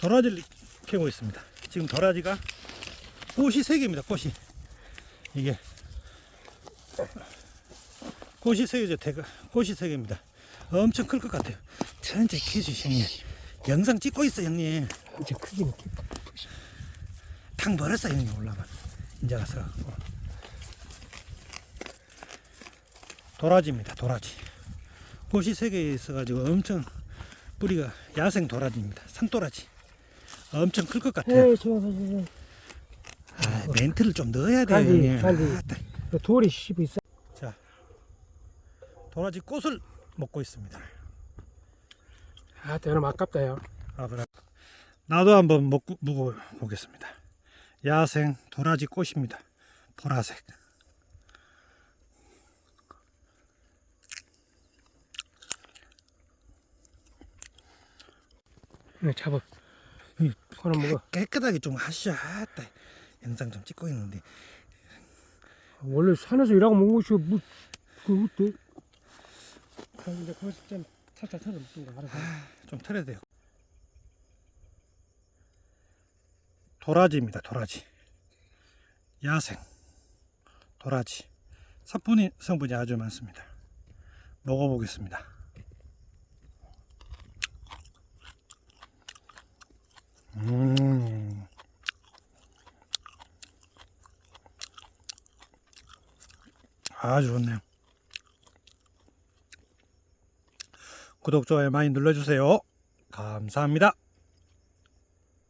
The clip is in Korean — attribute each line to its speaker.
Speaker 1: 도라지를 캐고 있습니다. 지금 도라지가 꽃이 세 개입니다. 꽃이 이게 꽃이 세 개죠. 대가 꽃이 세 개입니다. 엄청 클 것 같아요. 천천히 캐주시 형님. 영상 찍고 있어 형님.
Speaker 2: 이제 크기는 키.
Speaker 1: 탕 벌었어 형님 올라가. 이제 가서 도라지입니다. 도라지. 꽃이 세개 있어가지고 엄청 뿌리가 야생 도라지입니다. 산도라지. 엄청 클 것 같아요.
Speaker 2: 에이, 좋아, 좋아, 좋아.
Speaker 1: 아, 멘트를 좀 넣어야 돼요.
Speaker 2: 빨리,
Speaker 1: 형님.
Speaker 2: 빨리.
Speaker 1: 아따.
Speaker 2: 그 돌이 씹어 있어.
Speaker 1: 자, 도라지 꽃을 먹고 있습니다.
Speaker 2: 아, 대나 아깝다요.
Speaker 1: 아, 그래. 나도 한번 먹고 먹어 보겠습니다. 야생 도라지 꽃입니다. 보라색.
Speaker 2: 응, 잡아.
Speaker 1: 응.
Speaker 2: 하나 먹어.
Speaker 1: 깨끗하게 좀 하셔. 아따. 영상 좀 찍고 있는데.
Speaker 2: 원래 산에서 일하고 먹는 것이 뭐, 그 어때? 근데 거기서 좀 살짝 털어 먹는 거 알아서.
Speaker 1: 좀 털어야 돼요. 도라지입니다. 도라지. 야생. 도라지. 사포닌 성분이 아주 많습니다. 먹어보겠습니다. 아주 좋네요. 구독, 좋아요 많이 눌러주세요. 감사합니다.